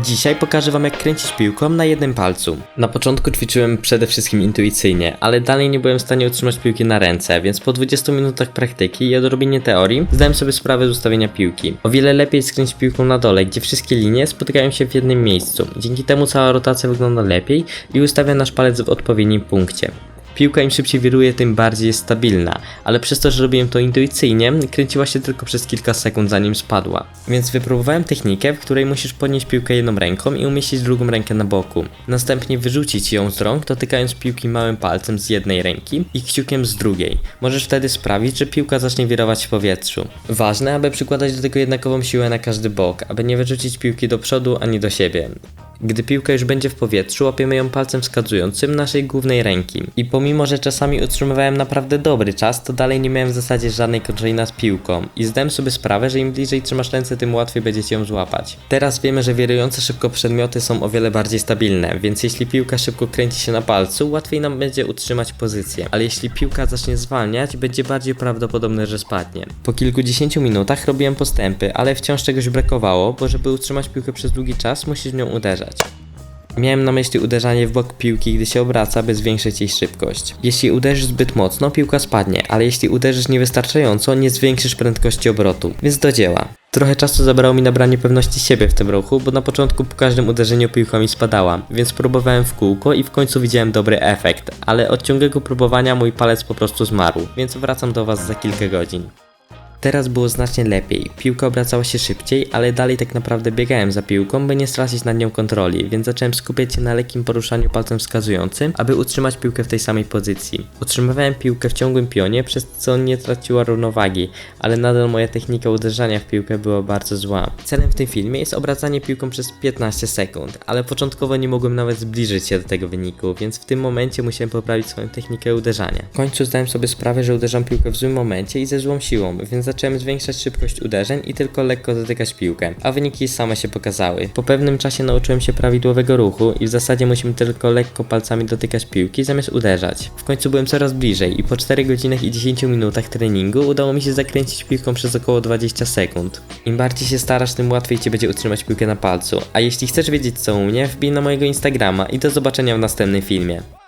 Dzisiaj pokażę wam jak kręcić piłką na jednym palcu. Na początku ćwiczyłem przede wszystkim intuicyjnie, ale dalej nie byłem w stanie utrzymać piłki na ręce, więc po 20 minutach praktyki i odrobienie teorii zdałem sobie sprawę z ustawienia piłki. O wiele lepiej jest kręcić piłką na dole, gdzie wszystkie linie spotykają się w jednym miejscu. Dzięki temu cała rotacja wygląda lepiej i ustawia nasz palec w odpowiednim punkcie. Piłka im szybciej wiruje, tym bardziej jest stabilna, ale przez to, że robiłem to intuicyjnie, kręciła się tylko przez kilka sekund zanim spadła. Więc wypróbowałem technikę, w której musisz podnieść piłkę jedną ręką i umieścić drugą rękę na boku. Następnie wyrzucić ją z rąk, dotykając piłki małym palcem z jednej ręki i kciukiem z drugiej. Możesz wtedy sprawić, że piłka zacznie wirować w powietrzu. Ważne, aby przykładać do tego jednakową siłę na każdy bok, aby nie wyrzucić piłki do przodu ani do siebie. Gdy piłka już będzie w powietrzu, łapiemy ją palcem wskazującym naszej głównej ręki. I pomimo, że czasami utrzymywałem naprawdę dobry czas, to dalej nie miałem w zasadzie żadnej kontroli nad piłką. I zdałem sobie sprawę, że im bliżej trzymasz ręce, tym łatwiej będziecie ją złapać. Teraz wiemy, że wirujące szybko przedmioty są o wiele bardziej stabilne, więc jeśli piłka szybko kręci się na palcu, łatwiej nam będzie utrzymać pozycję. Ale jeśli piłka zacznie zwalniać, będzie bardziej prawdopodobne, że spadnie. Po kilkudziesięciu minutach robiłem postępy, ale wciąż czegoś brakowało, bo żeby utrzymać piłkę przez długi czas, musisz nią Miałem na myśli uderzanie w bok piłki, gdy się obraca, by zwiększyć jej szybkość. Jeśli uderzysz zbyt mocno, piłka spadnie, ale jeśli uderzysz niewystarczająco, nie zwiększysz prędkości obrotu. Więc do dzieła. Trochę czasu zabrało mi nabranie pewności siebie w tym ruchu, bo na początku po każdym uderzeniu piłka mi spadała, więc próbowałem w kółko i w końcu widziałem dobry efekt, ale od ciągłego próbowania mój palec po prostu zmarł, więc wracam do Was za kilka godzin. Teraz było znacznie lepiej. Piłka obracała się szybciej, ale dalej tak naprawdę biegałem za piłką, by nie stracić nad nią kontroli, więc zacząłem skupiać się na lekkim poruszaniu palcem wskazującym, aby utrzymać piłkę w tej samej pozycji. Utrzymywałem piłkę w ciągłym pionie, przez co nie traciła równowagi, ale nadal moja technika uderzania w piłkę była bardzo zła. Celem w tym filmie jest obracanie piłką przez 15 sekund, ale początkowo nie mogłem nawet zbliżyć się do tego wyniku, więc w tym momencie musiałem poprawić swoją technikę uderzania. W końcu zdałem sobie sprawę, że uderzam piłkę w złym momencie i ze złą siłą, więc zacząłem zwiększać szybkość uderzeń i tylko lekko dotykać piłkę, a wyniki same się pokazały. Po pewnym czasie nauczyłem się prawidłowego ruchu i w zasadzie musimy tylko lekko palcami dotykać piłki zamiast uderzać. W końcu byłem coraz bliżej i po 4 godzinach i 10 minutach treningu udało mi się zakręcić piłką przez około 20 sekund. Im bardziej się starasz, tym łatwiej ci będzie utrzymać piłkę na palcu. A jeśli chcesz wiedzieć co u mnie, wbij na mojego Instagrama i do zobaczenia w następnym filmie.